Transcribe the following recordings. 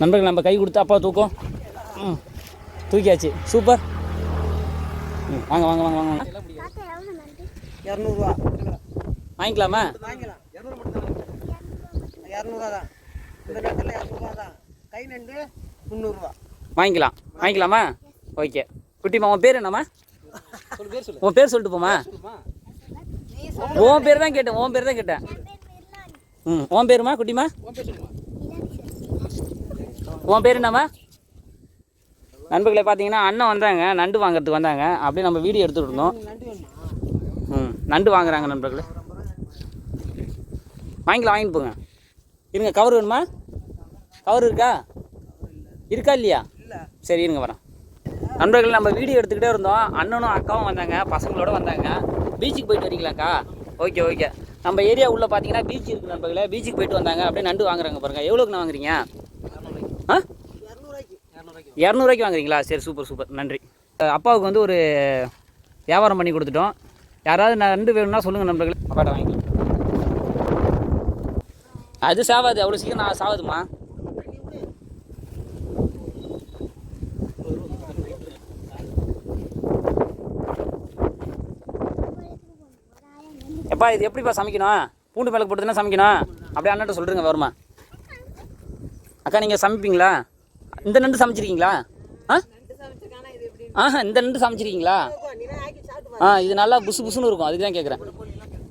நண்பர்கள் நம்ம கை கொடுத்து அப்பா தூக்கம். ம். தூக்கியாச்சு. சூப்பர். ம் வாங்க வாங்க வாங்க வாங்க இரநூறுவா. வாங்கிக்கலாமா? வாங்கிக்கலாம். இரநூறுவா தான் இந்த நேரத்தில் இரநூறுவா தான் கை நண்டு முந்நூறுரூவா வாங்கிக்கலாம். வாங்கிக்கலாமா? ஓகே. குட்டிமா உன் பேர் என்னம்மா? உன் பேர் சொல்லிட்டு போமா உன் பேர் தான் கேட்டேன் உன் பேர் தான் கேட்டேன். ம் உன் பேருமா குட்டிமா? உன் பேர் என்னம்மா? நண்பர்களே பார்த்தீங்கன்னா அண்ணன் வந்தாங்க. நண்டு வாங்குறதுக்கு வந்தாங்க. அப்படியே நம்ம வீடியோ எடுத்துகிட்டு இருந்தோம். ம் நண்டு வாங்குறாங்க நண்பர்களே. வாங்கிக்கலாம் வாங்கிட்டு போங்க. இருங்க கவர் வேணுமா? கவர் இருக்கா? இருக்கா இல்லையா? சரி இருங்க வரேன். நண்பர்கள் நம்ம வீடியோ எடுத்துக்கிட்டே இருந்தோம். அண்ணனும் அக்காவும் வந்தாங்க. பசங்களோட வந்தாங்க. பீச்சுக்கு போயிட்டு வரீங்களாக்கா? ஓகே ஓகே நம்ம ஏரியா உள்ளே பார்த்தீங்கன்னா பீச் இருக்குது நண்பர்களே. பீச்சுக்கு போயிட்டு வந்தாங்க. அப்படியே நண்டு வாங்குறாங்க பாருங்க. எவ்வளோக்குண்ணா வாங்குறீங்க? ஆ? இரநூறுவாய்க்கு வாங்குறீங்களா? சரி சூப்பர் சூப்பர் நன்றி. அப்பாவுக்கு வந்து ஒரு வியாபாரம் பண்ணி கொடுத்துட்டோம். யாராவது நண்டு வேணும்னா சொல்லுங்கள் நம்மளுக்கு அப்பாட்ட வாங்கிக்கலாம். அது சாவாது அவ்வளோ சீக்கிரம் நான் சாவாதுமா? எப்பா இது எப்படிப்பா சமைக்கணும்? பூண்டு மிளகு போட்டு தானே சமைக்கணும்? அப்படியே அண்ணன்ட்ட சொல்கிறேங்க வருமா அக்கா நீங்கள் சமைப்பீங்களா? இந்த நண்டு சமைச்சிருக்கீங்களா? ஆ? ஆஹா இந்த நண்டு சமைச்சிருக்கீங்களா? ஆ இது நல்லா புசு புசுன்னு இருக்கும் அதுக்கு தான் கேட்குறேன்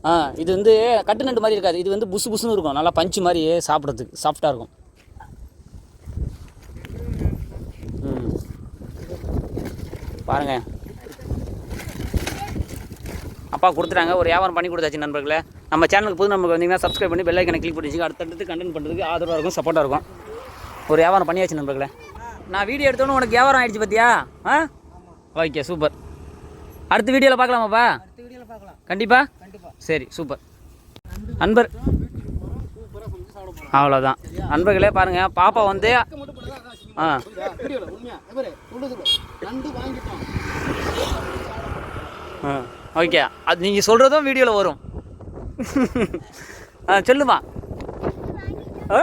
ஆ இது வந்து கட்டு நண்டு மாதிரி இருக்காது இது வந்து புசு புசுன்னு இருக்கும் நல்லா பஞ்சு மாதிரி சாப்பிட்றதுக்கு சாஃப்டாக இருக்கும். ம். பாருங்க. அப்பா கொடுத்துட்டாங்க ஒரு வியாபாரம் பண்ணி கொடுத்தாச்சு நண்பர்களே. நம்ம சேனலுக்கு புது நமக்கு வந்தீங்கன்னா சப்ஸ்கிரைப் பண்ணி பெல் ஐக்கனை கிளிக் பண்ணி வச்சுங்க அடுத்தடுத்து கண்டென்ட் பண்ணுறதுக்கு ஆதரவாக இருக்கும் சப்போர்ட்டாக இருக்கும். ஒரு வியாபாரம் பண்ணியாச்சு நண்பர்களே. நான் வீடியோ எடுத்தோன்னு உனக்கு வியாபாரம் ஆயிடுச்சு பார்த்தியா ஆ? ஓகே சூப்பர் அடுத்த வீடியோவில் பார்க்கலாமாப்பா? கண்டிப்பாக சரி சூப்பர் அன்பர் அவ்வளோதான் நண்பர்களே பாருங்கள் பாப்பா வந்து ஆ. ஓகே. அது நீங்கள் சொல்கிறதும் வீடியோவில் வரும். ஆ சொல்லுமா? ஆ?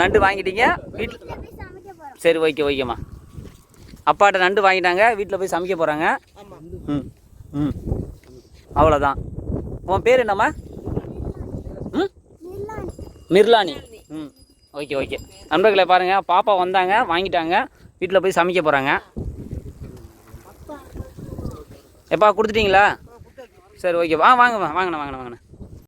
நண்டு வாங்கிட்டீங்க. வீட்டில் சரி ஓகே ஓகேம்மா. அப்பாட்ட நண்டு வாங்கிட்டாங்க. வீட்டில் போய் சமைக்க போகிறாங்க ம் ம். அவ்வளோதான் உன் பேர் என்னம்மா? ம்? மிர்லானி. ம் ஓகே ஓகே. நண்பர்களை பாருங்கள் பாப்பா வந்தாங்க வாங்கிட்டாங்க. வீட்டில் போய் சமைக்க போகிறாங்க எப்பா கொடுத்துட்டீங்களா? சரி ஓகே. வாங்கம்மா வாங்கண்ணா வாங்கண்ணா வாங்கண்ணா.